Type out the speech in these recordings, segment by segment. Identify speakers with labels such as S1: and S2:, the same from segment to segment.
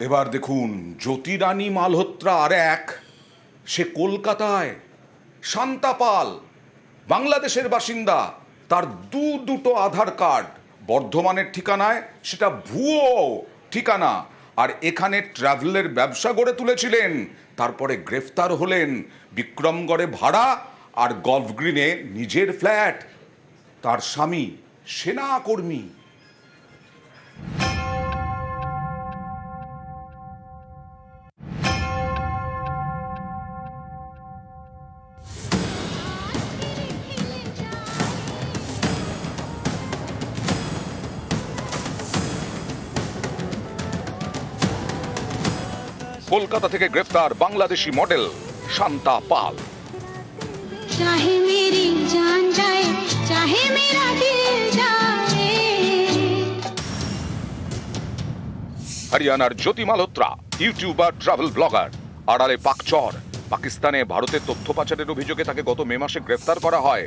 S1: এবার দেখুন, জ্যোতিরানী মালহোত্রা আর এক, সে কলকাতায় শান্তা পাল বাংলাদেশের বাসিন্দা, তার দু দুটো আধার কার্ড, বর্ধমানের ঠিকানায়, সেটা ভুয়ো ঠিকানা, আর এখানে ট্রাভেলের ব্যবসা গড়ে তুলেছিলেন, তারপরে গ্রেফতার হলেন, বিক্রমগড়ে ভাড়া, আর গলফ গ্রিনে নিজের ফ্ল্যাট, তার স্বামী সেনা কলকাতা থেকে গ্রেফতার বাংলাদেশি মডেল শান্তা পাল। হরিয়ানার Jyoti Malhotra YouTuber travel blogger আড়ালে পাকচর। পাকিস্তানে ভারতের তথ্য পাচারের অভিযোগে তাকে গত মে মাসে গ্রেফতার করা হয়।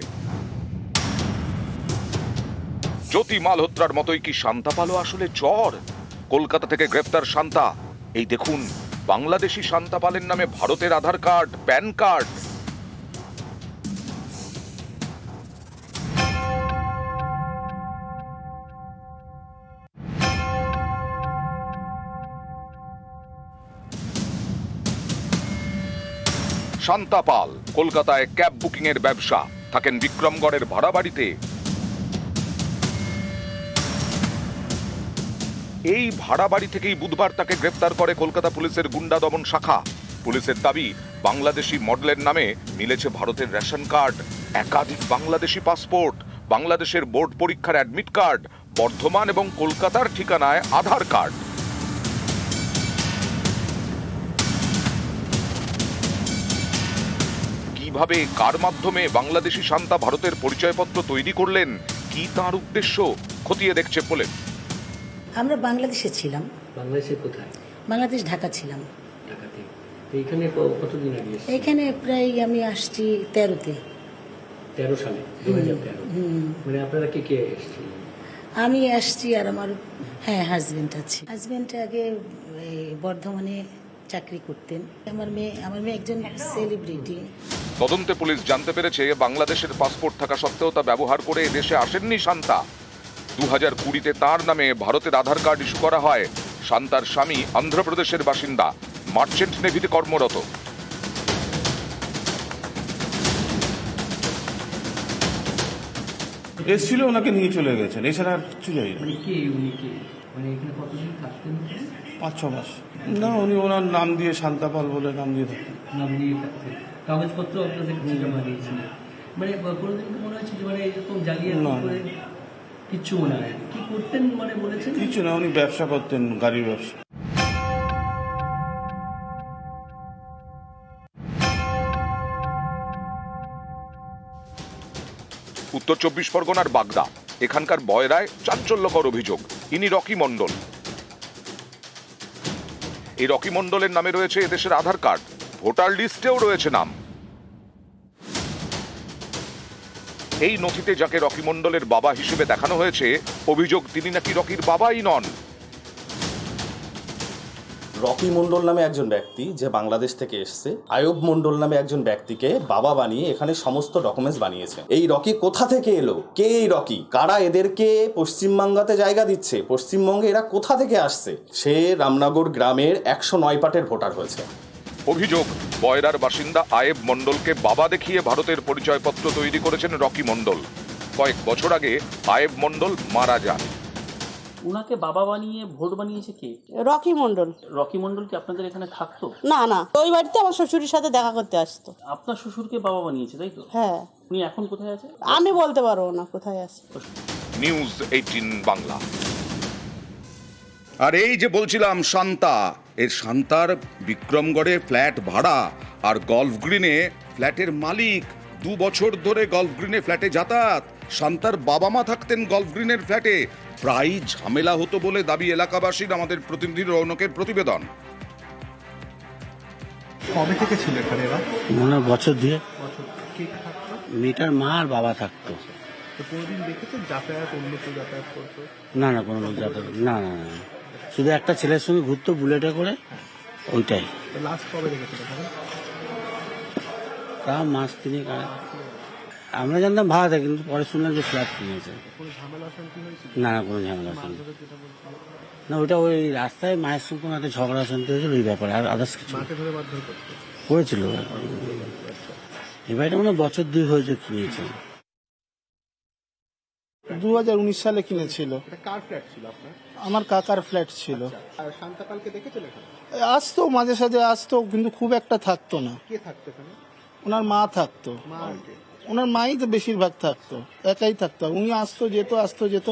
S1: জ্যোতি মালহোত্রার মতোই কি শান্তা পালো আসলে চর? কলকাতা থেকে গ্রেফতার শান্তা। এই দেখুন বাংলাদেশি শান্তা পালের নামে ভারতের Aadhaar card, PAN card. Shanta Pal কলকাতায় ক্যাব বুকিং এর ব্যবসা। থাকেন বিক্রমগড়ের ভাড়া বাড়িতে এই ভাড়া বাড়ি থেকেই বুধবার তাকে গ্রেফতার করে কলকাতা পুলিশের গুন্ডা দমন শাখা। পুলিশের দাবি, বাংলাদেশি মডেলের নামে মিলেছে ভারতের রেশন কার্ড, একাধিক বাংলাদেশি পাসপোর্ট, বাংলাদেশের বোর্ড পরীক্ষার অ্যাডমিট কার্ড, বর্ধমান এবং কলকাতার ঠিকানায় আধার কার্ড। কীভাবে, কার মাধ্যমে বাংলাদেশি শান্তা ভারতের পরিচয়পত্র তৈরি করলেন, কি তার উদ্দেশ্য, খতিয়ে দেখছে বলে
S2: আমরা বাংলাদেশে ছিলাম।
S3: বাংলাদেশের কোথায়?
S2: বাংলাদেশ ঢাকা ছিলাম।
S3: ঢাকাতে। তো কতদিন আগে
S2: এখানে প্রায় আমি আসছি তেরোতে।
S3: তেরো সালে দু মানে আপনারা কে কে এসেছিলেন
S2: আমি আসছি আর আমার হ্যাঁ হাজবেন্ড আছে। হাজবেন্ড আগে এই, বর্ধমানে চাকরি করতেন। আমার মেয়ে আমার মেয়ে একজন সেলিব্রিটি
S1: তদন্তে পুলিশ জানতে পেরেছে বাংলাদেশের পাসপোর্ট থাকা সত্ত্বেও তা ব্যবহার করে দেশে আসেননি শান্তা। দু হাজার কুড়িতে তাঁর নামে ভারতের আধার কার্ড ইস্যু করা হয়। শান্তার স্বামী অন্ধ্রপ্রদেশের বাসিন্দা। মার্চেন্ট নেভিতে কর্মরত।
S4: এসছিল ওনাকে নিয়ে চলে গেছেন। এছাড়া আর কিছু জানি না।
S3: মানে উনি কে? মানে এখানে কতদিন থাকতেন?
S4: পাঁচ ছ মাস। না উনি ওনার নাম দিয়ে শান্তাপাল বলে নাম দিয়ে থাকতেন।
S3: নাম নিয়ে থাকতেন। কাগজপত্র আপনাদের মানে কোনোদিন মনে হচ্ছে যে মানে এরকম জালিয়াতি
S4: না।
S3: করে কিচ্ছু মনে হয় কি করতেন মানে বলেছেন?
S4: কিছু না উনি ব্যবসা করতেন গাড়ির ব্যবসা।
S1: উত্তর চব্বিশ পরগনার বাগদা এখানকার বয়রায় চাঞ্চল্যকর অভিযোগ। ইনি রকি মণ্ডল। এই রকি মণ্ডলের নামে রয়েছে এদেশের আধার কার্ড। ভোটার লিস্টেও রয়েছে নাম। এই নথিতে যাকে রকি মণ্ডলের বাবা হিসেবে দেখানো হয়েছে, অভিযোগ তিনি নাকি রকির বাবাই নন।
S5: রকি মণ্ডল নামে একজন ব্যক্তি যে বাংলাদেশ থেকে এসেছে, আয়ব মণ্ডল নামে একজন ব্যক্তিকে বাবা বানিয়ে এখানে সমস্ত ডকুমেন্টস বানিয়েছে। এই রকি কোথা থেকে এলো? কে এই রকি? কারা এদেরকে পশ্চিমবাংলাতে জায়গা দিচ্ছে? পশ্চিমবঙ্গে এরা কোথা থেকে আসছে? সে রামনগর গ্রামের একশো নয় পাটের ভোটার হয়েছে।
S1: অভিযোগ বয়রার বাসিন্দা আয়েব মণ্ডলকে বাবা দেখিয়ে ভারতের পরিচয়পত্র তৈরি করেছেন রকি মণ্ডল। কয়েক বছর আগে আয়েব মণ্ডল মারা যান।
S6: উনাকে বাবা বানিয়ে ভোট বানিয়েছে কে?
S7: রকি মন্ডল
S6: রকি মন্ডল কি আপনাদের এখানে থাকতো?
S7: না না। ওই বাড়িতে আমার শ্বশুরের সাথে দেখা করতে আসতো।
S6: আপনার শ্বশুরকে বাবা বানিয়েছে তাই তো?
S7: হ্যাঁ।
S6: উনি এখন কোথায় আছে?
S7: আমি বলতে পারব না কোথায় আছে।
S1: News eighteen Bangla. আর এই যে বলছিলাম শান্তা এর শান্তার বিক্রমগড়ে ফ্ল্যাট ভাড়া আর গলফ গ্রিনে ফ্ল্যাটের মালিক। দু বছর ধরে গলফ গ্রিনে ফ্ল্যাটে যাতায়াত। শান্তার বাবা মা থাকতেন গলফ গ্রিনের ফ্ল্যাটে। প্রায় ঝামেলা হতো বলে দাবি এলাকাবাসীর আমাদের প্রতিনিধি রৌনকের প্রতিবেদন।
S8: কবে থেকে ছিল এখানে এরা?
S9: মনে বছর দিয়ে মেয়েটার মা আর বাবা থাকতো।
S8: কোনোদিন দেখেছেন যাতায়াত অন্য কেউ যাতায়াত করতো?
S9: না না কোনো লোক যাতায়াত না না না। শুধু একটা ছেলের সঙ্গে ঘুরতো বুলেটে করে ওইটাই। তা মাস আগে। আমরা জানতাম ভাড়া থাকে কিন্তু পরে শুনলাম যে ফ্ল্যাট কিনেছে।
S8: শান্তি
S9: না না কোনো ঝামেলা শুনি না ওইটা ওই রাস্তায় মায়ের সঙ্গে কোনো একটা ঝগড়া শান্তি হয়েছিল ওই ব্যাপারে আর আদার্স কিছু করেছিল। বাড়িটা মানে বছর দুই হয়েছে কিনেছে।
S4: দু হাজার উনিশ সালে কিনেছিল।
S8: কার ফ্ল্যাট ছিল আপনার?
S4: আমার কাকার ফ্ল্যাট ছিল।
S8: শান্তাপালকে দেখেছেন
S4: আসতো মাঝে সাঝে আসতো কিন্তু খুব একটা থাকতো না।
S8: কে থাকতো এখানে?
S4: ওনার মা থাকতো? ওনার মাই তো বেশিরভাগ থাকতো একাই থাকতো। উনি আসতো যেত আসতো যেত।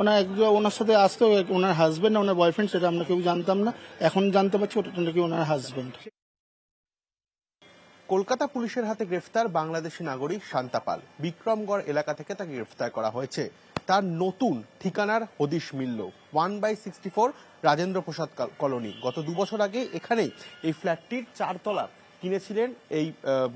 S4: ওনার একজন ওনার সাথে আসতো ওনার হাজবেন্ড ওনার বয়ফ্রেন্ড সেটা আমরা কেউ জানতাম না। এখন জানতে পারছি ওটা নাকি ওনার হাজবেন্ড
S8: কলকাতা পুলিশের হাতে গ্রেফতার বাংলাদেশি নাগরিক শান্তাপাল বিক্রমগড় এলাকা থেকে তাকে গ্রেফতার করা হয়েছে। তার নতুন ঠিকানার হদিশ মিলল। One by sixty four Rajendra Prasad colony. গত দুবছর আগে এখানেই এই ফ্ল্যাটটির চারতলা কিনেছিলেন এই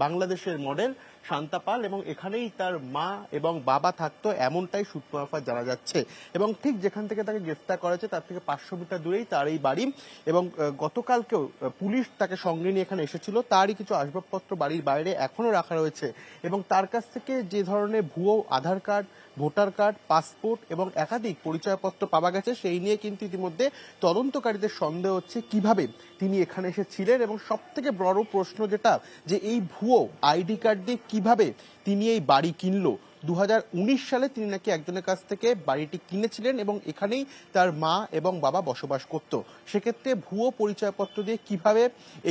S8: বাংলাদেশের মডেল শান্তাপাল এবং এখানেই তার মা এবং বাবা থাকতো, এমনটাই সূত্র মারফত জানা যাচ্ছে। এবং ঠিক যেখান থেকে তাকে গ্রেফতার করা হয়েছে, তার থেকে পাঁচশো মিটার দূরেই তার এই বাড়ি। এবং গতকালকেও পুলিশ তাকে সঙ্গে নিয়ে এখানে এসেছিল। তারই কিছু আসবাবপত্র বাড়ির বাইরে এখনও রাখা রয়েছে। এবং তার কাছ থেকে যে ধরনের ভুয়ো Aadhaar card voter card, passport এবং একাধিক পরিচয়পত্র পাওয়া গেছে। সেই নিয়ে কিন্তু ইতিমধ্যে তদন্তকারীদের সন্দেহ হচ্ছে কীভাবে তিনি এখানে এসেছিলেন এবং সব থেকে বড় প্রশ্ন যেটা, যে এই ভুয়ো আইডি কার্ড দিয়ে কীভাবে তিনি এই বাড়ি কিনলো দু হাজার উনিশ সালে তিনি নাকি একজনের কাছ থেকে বাড়িটি কিনেছিলেন এবং এখানেই তার মা এবং বাবা বসবাস করত। সেক্ষেত্রে ভুয়ো পরিচয়পত্র দিয়ে কীভাবে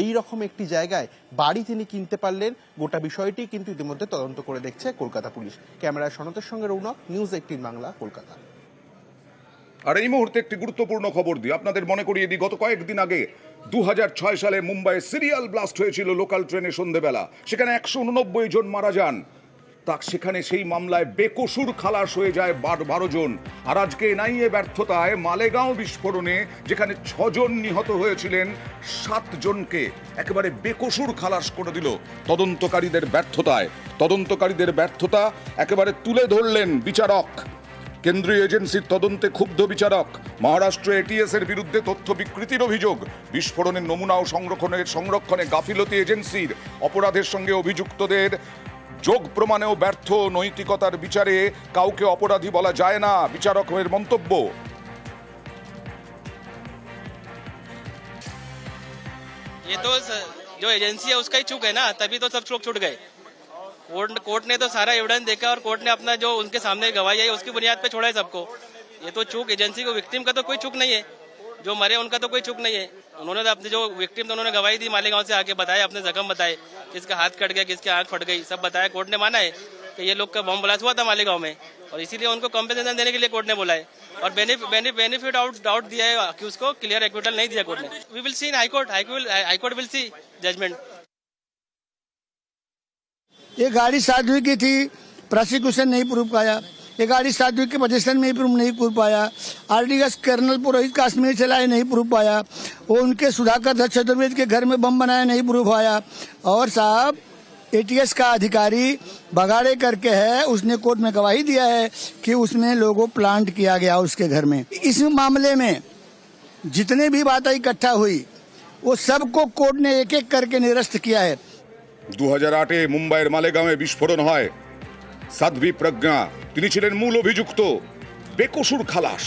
S8: এই রকম একটি জায়গায় বাড়ি তিনি কিনতে পারলেন, গোটা বিষয়টি কিন্তু ইতিমধ্যে তদন্ত করে দেখছে কলকাতা পুলিশ। ক্যামেরায় সনতের সঙ্গে রৌনক, নিউজ এইটিন বাংলা, কলকাতা।
S1: আর এই মুহূর্তে একটি গুরুত্বপূর্ণ খবর দিই। আপনাদের মনে করিয়ে দিই, গত কয়েকদিন আগে দু হাজার ছয় সালে মুম্বাইয়ে সিরিয়াল ব্লাস্ট হয়েছিল লোকাল ট্রেনে সন্ধেবেলা। সেখানে একশো উননব্বই জন মারা যান। তা সেখানে সেই মামলায় বেকসুর খালাস হয়ে যায় বার- বারো জন। আর আজকে এনআইএ ব্যর্থতায় মালেগাঁও বিস্ফোরণে যেখানে ছজন নিহত হয়েছিলেন, সাতজনকে একেবারে বেকসুর খালাস করে দিল তদন্তকারীদের ব্যর্থতায়। তদন্তকারীদের ব্যর্থতা একেবারে তুলে ধরলেন বিচারক। কেন্দ্রীয় এজেন্সির তদন্তে ক্ষুব্ধ বিচারক। মহারাষ্ট্র এটিএস এর বিরুদ্ধে তথ্য বিকৃতির অভিযোগ। বিস্ফোরণের নমুনা ও সংরক্ষণের সংরক্ষণে গাফিলতি এজেন্সির। অপরাধের সঙ্গে অভিযুক্তদের যোগ প্রমাণেও ব্যর্থ নৈতিকতার বিচারে কাউকে অপরাধী বলা যায় না বিচারকের মন্তব্য
S10: ये तो स- जो एजेंसी है उसका ही चूक है ना तभी तो सब लोग छूट गए कोर्ट कोर्ट ने तो सारा एविडेंस देखा और कोर्ट ने अपना जो उनके सामने गवाही आई उसकी बुनियाद पे छोड़ा है सबको ये तो चूक एजेंसी को विक्टिम का तो कोई चूक नहीं है जो मरे उनका तो कोई चूक नहीं है। उन्होंने तो अपने जो विक्टिम थे, उन्होंने गवाही दी, मालेगांव से आके बताया, अपने जख्म बताए, किसका हाथ कट गया, किसकी आँख फट गई, सब बताया। कोर्ट ने माना है कि ये लोग का बम ब्लास्ट हुआ था मालेगांव में, और इसीलिए उनको कॉम्पेंसेशन देने के लिए कोर्ट ने बोला है। और बेनिफिट आउट डाउट दिया है कि उसको क्लियर एक्विटल नहीं दिया कोर्ट ने। We will see in high court high court will see judgment
S4: ये गाड़ी साध्वी की थी प्रोसिक्यूशन नहीं प्रूव पाया। ये गाड़ी साध्वी के पोजीशन में ही प्रूव नहीं प्रूव पाया आरडीएस कर्नल पुरोहित काश्मीर चलाए नहीं प्रूव पाया वो उनके सुधाकर दत्त चतुर्वेद के घर में बम बनाया नहीं प्रूव पाया और साहब एटीएस का अधिकारी बगाड़े करके है उसने कोर्ट में गवाही दिया है कि उसमें लोगों प्लांट किया गया उसके घर में इस मामले में जितने भी बातें इकट्ठा हुई वो सबको कोर्ट ने एक एक करके निरस्त किया है
S1: দু হাজার আটে মুম্বাইয়ের মালেগাঁওয়ে বিস্ফোরণ হয় সাধ্বী প্রজ্ঞা তিনি ছিলেন মূল অভিযুক্ত। বেকসুর খালাস,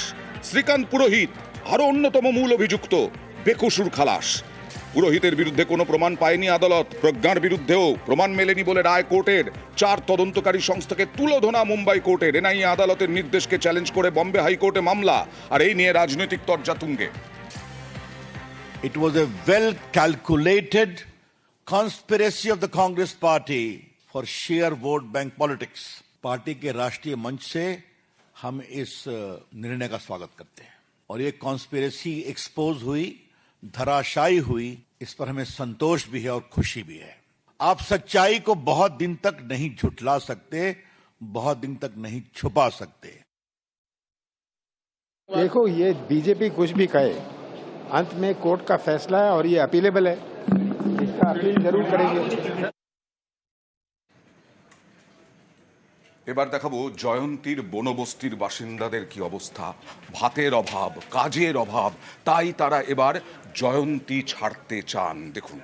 S1: শ্রীকান্ত পুরোহিত আরও অন্যতম মূল অভিযুক্ত, বেকসুর খালাস। পুরোহিতের বিরুদ্ধে কোনো প্রমাণ পায়নি আদালত, প্রজ্ঞার বিরুদ্ধেও প্রমাণ মেলেনি বলে রায় কোর্টের চার তদন্তকারী সংস্থাকে তুলোধনা মুম্বাই কোর্টের এনআইএ আদালতের নির্দেশকে চ্যালেঞ্জ করে বম্বে হাইকোর্টে মামলা, আর এই নিয়ে রাজনৈতিক তর্জা তুঙ্গে
S11: It was a well calculated conspiracy of the Congress party. For sheer vote bank politics. Party के राष्ट्रीय मंच से हम इस निर्णय का स्वागत करते हैं। और ये कॉन्स्पिरेसी एक्सपोज हुई, धराशायी हुई, इस पर हमें संतोष भी है और खुशी भी है। आप सच्चाई को बहुत दिन तक नहीं झुठला सकते, बहुत दिन तक नहीं छुपा सकते।
S12: देखो, ये बीजेपी कुछ भी कहे, अंत में कोर्ट का फैसला है और ये अपीलेबल है। इसका अपील ज़रूर करेंगे।
S1: এবার দেখাবো জয়ন্তীর বনবস্তির বাসিন্দাদের কি অবস্থা। ভাতের অভাব, কাজের অভাব, তাই তারা এবার জয়ন্তী ছাড়তে চান। দেখুন।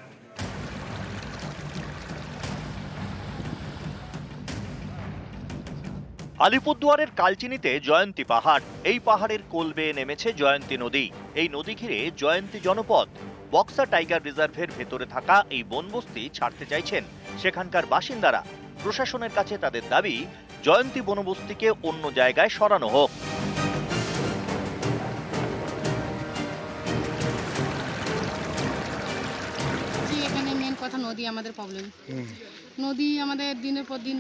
S13: আলিপুরদুয়ারের কালচিনিতে জয়ন্তী পাহাড়। এই পাহাড়ের কোল বেয়ে নেমেছে জয়ন্তী নদী। এই নদী ঘিরে জয়ন্তী জনপদ। বক্সা টাইগার রিজার্ভের ভেতরে থাকা এই বনবস্তি ছাড়তে চাইছেন সেখানকার বাসিন্দারা। প্রশাসনের কাছে তাদের দাবি জয়ন্তী বনবস্তিকে অন্য জায়গায় সরানো হোক।
S14: এখানে মেন কথা নদী আমাদের প্রবলেম নদী আমাদের দিনের পর দিন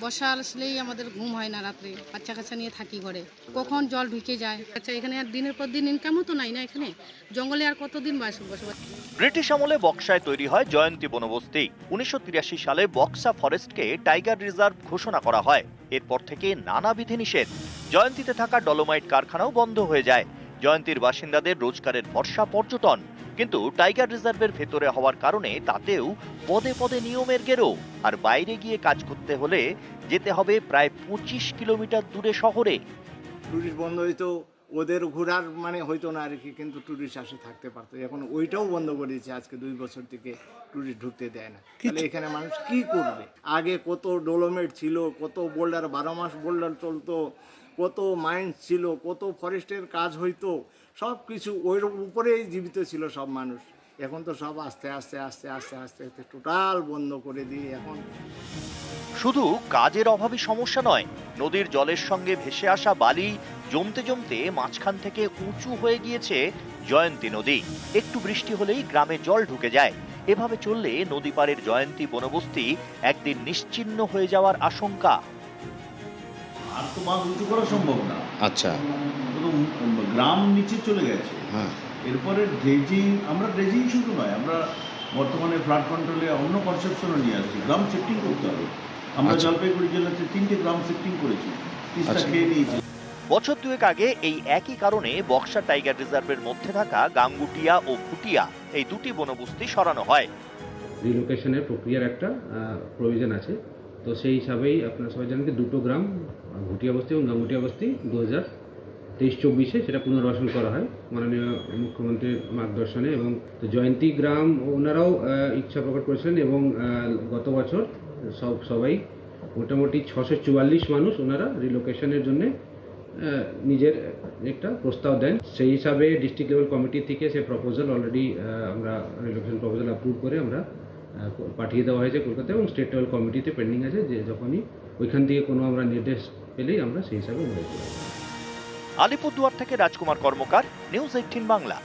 S14: বর্ষা আসলেই আমাদের ঘুম হয় না রাত্রে, বাচ্চা কাচ্চা নিয়ে থাকি ঘরে। কখন জল ঢুকে যায়? আচ্ছা এখানে আর দিনের পর দিন ইনকামও তো নাই না এখানে? জঙ্গলে আর কতদিন বাস- বসবাস?
S13: ব্রিটিশ আমলে বক্সায় তৈরি হয় জয়ন্তী বনবস্তি। উনিশশো তিরাশি সালে বক্সা ফরেস্টকে টাইগার রিজার্ভ ঘোষণা করা হয়। এরপর থেকে নানা বিধিনিষেধ। জয়ন্তীতে থাকা ডলোমাইট কারখানাও বন্ধ হয়ে যায়। জয়ন্তীর বাসিন্দাদের রোজগারের ভরসা পর্যটন। কিন্তু টাইগার রিজার্ভের ভেতরে হওয়ার কারণে তাতেও পদে পদে নিয়মের গেরো। আর বাইরে গিয়ে কাজ করতে হলে যেতে হবে প্রায় পঁচিশ কিলোমিটার দূরে শহরে।
S9: টুরিস্ট বন্ধ হইতো ওদের ঘোরার মানে হইতো না আর কি কিন্তু টুরিস্ট আসে থাকতে পারতো। এখন ওইটাও বন্ধ করে দিয়েছে আজকে দুই বছর থেকে টুরিস্ট ঢুকতে দেয় না। তাহলে এখানে মানুষ কি করবে? আগে কত ডোলোমেট ছিল কত বোল্ডার বারো মাস বোল্ডার চলতো কত মাইন্স ছিল কত ফরেস্টের কাজ হইতো সব কিছু ওই উপরেই জীবিত ছিল সব মানুষ। এখন তো সব আস্তে আস্তে আস্তে আস্তে আস্তে আস্তে টোটাল বন্ধ করে দিয়ে এখন
S13: শুধু কাজের অভাবই সমস্যা নয় নদীর জলের সঙ্গে ভেসে আসা বালি জমতে জমতে মাঝখান থেকে উঁচু হয়ে গিয়েছে জয়ন্তী নদী। একটু বৃষ্টি হলেই গ্রামে জল ঢুকে যায়। এভাবে চললে নদী পাড়ের জয়ন্তী বনবস্তি একদিন নিশ্চিহ্ন হয়ে যাওয়ার আশঙ্কা।
S11: আর তো বাঁধ উঁচু করা সম্ভব না।
S5: আচ্ছা।
S11: গ্রাম নিচে চলে গেছে।
S5: হ্যাঁ।
S11: এরপরে ড্রেজিং আমরা ড্রেজিং শুধু নয় আমরা বর্তমানে ফ্লাড কন্ট্রোলে অন্য কনসেপশনও নিয়ে আসছি। গ্রাম শিফটিং করতে হবে। আমরা
S5: আচ্ছা।
S11: জলপাইগুড়ি জেলাতে তিনটে গ্রাম শিফটিং করেছি। তিস্তা
S5: আচ্ছা।
S11: খেয়ে নিয়েছি।
S13: বছর দুয়েক আগে এই একই কারণে বক্সা টাইগার রিজার্ভের মধ্যে থাকা গাঙ্গুটিয়া ও ভুটিয়া এই দুটি বনবস্তি সরানো হয়।
S15: রিলোকেশনের প্রক্রিয়ার একটা প্রয়োজন আছে। তো সেই হিসাবেই আপনারা সবাই জানেন যে দুটো গ্রাম ভুটিয়া বস্তি এবং গাঙ্গুটিয়া বস্তি দু হাজার তেইশ চব্বিশে সেটা পুনর্বাসন করা হয়। মাননীয় মুখ্যমন্ত্রীর মার্গদর্শনে এবং তো জয়ন্তী গ্রাম ওনারাও ইচ্ছা প্রকট করেছিলেন এবং গত বছর সব সবাই মোটামুটি ছশো চুয়াল্লিশ মানুষ ওনারা রিলোকেশনের জন্যে নিজের একটা প্রস্তাব দেন। সেই হিসাবে ডিস্ট্রিক্ট লেভেল কমিটি থেকে সে প্রপোজাল অলরেডি আমরা রিলোকেশন প্রপোজাল অ্যাপ্রুভ করে আমরা পাঠিয়ে দেওয়া হয়েছে কলকাতা এবং স্টেট লেভেল কমিটিতে পেন্ডিং আছে যে যখনই ওইখান থেকে কোনো আমরা নির্দেশ পেলেই আমরা সেই হিসাবে
S13: আলিপুরদুয়ার থেকে রাজকুমার কর্মকার নিউজ এইটিন বাংলা।